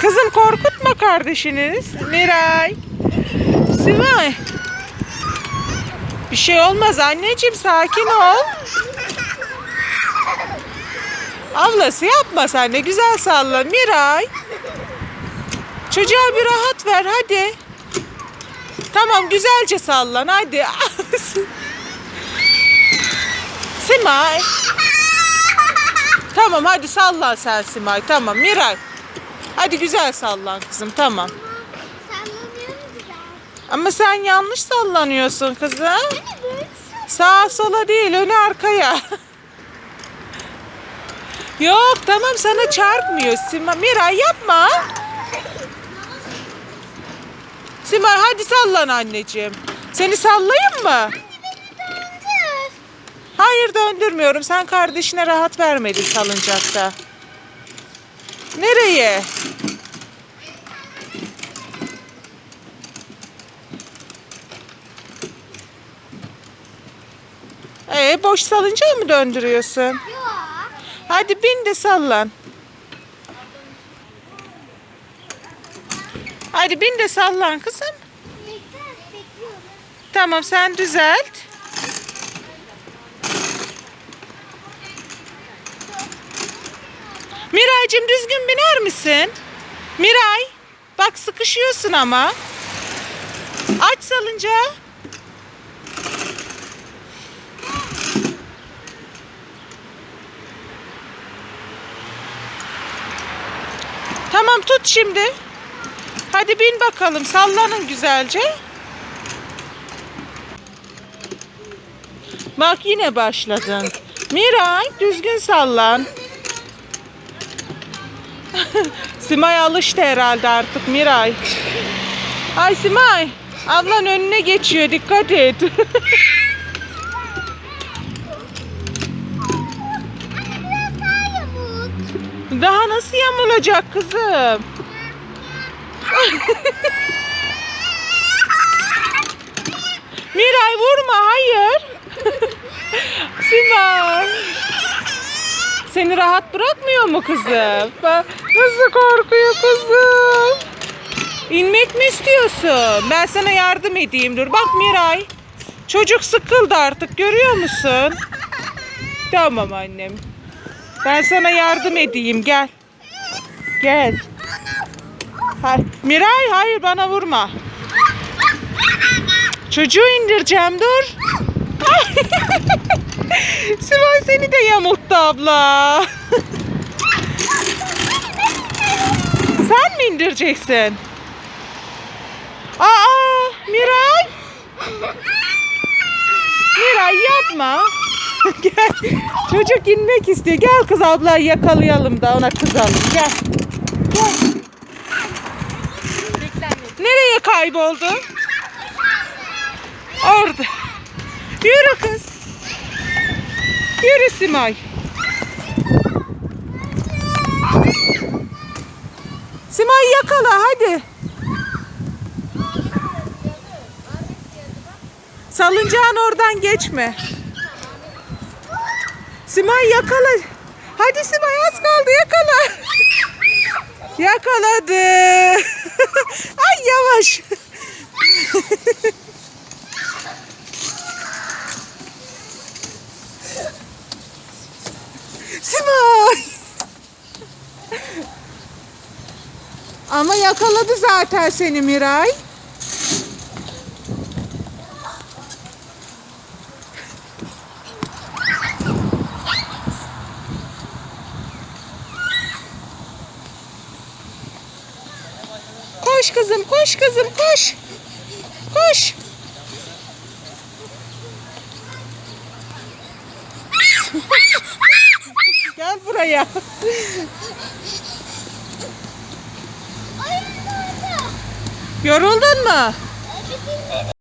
Kızım korkutma kardeşiniz. Miray. Simay. Bir şey olmaz anneciğim sakin ol. Ablası yapma sen de güzel salla Miray. Çocuğa bir rahat ver hadi. Tamam güzelce sallan hadi. Simay. Tamam hadi sallan sen Simay. Tamam Miray. Hadi güzel sallan kızım tamam. Sallanıyorum güzel. Ama sen yanlış sallanıyorsun kızım. Hani böyle Sağa sola değil öne arkaya. Yok tamam sana çarpmıyor Simay. Miray yapma. Simay hadi sallan anneciğim. Seni sallayayım mı? Anne beni döndür. Hayır döndürmüyorum. Sen kardeşine rahat vermedin salıncakta. Nereye? Ee, boş salıncağı mı döndürüyorsun? Yok. Hadi bin de sallan. Hadi bin de sallan kızım. Tamam sen düzelt. Miraycığım düzgün biner misin? Miray bak sıkışıyorsun ama. Aç salıncağı. Tamam tut şimdi. Hadi bin bakalım sallanın güzelce. Bak yine başladın. Miray düzgün sallan. Simay alıştı herhalde artık Miray. Ay Simay. Ablan önüne geçiyor dikkat et. Daha nasıl yamulacak kızım? Miray vurma hayır. Simay. Seni rahat bırakmıyor mu kızım? Nasıl korkuyor kızım. İnmek mi istiyorsun? Ben sana yardım edeyim dur. Bak Miray. Çocuk sıkıldı artık görüyor musun? Tamam annem. Ben sana yardım edeyim gel. Gel. Hayır. Miray hayır bana vurma. Çocuğu indireceğim dur. Sivay seni de yamulttu abla. Sen mi indireceksin? Aa Miray. Miray yapma. Gel. Çocuk inmek istiyor. Gel kız ablayı yakalayalım da ona kızalım. Gel. Gel. Nereye kayboldu? Orada. Yürü kız. Yürü Simay. Simay yakala hadi. Salıncağın oradan geçme. Simay yakala. Hadi Simay az kaldı yakala. Yakaladı. Ay yavaş. Simay. Ama yakaladı zaten seni Miray. Koş kızım, koş kızım, koş. Koş. Gel buraya. Yoruldun mu?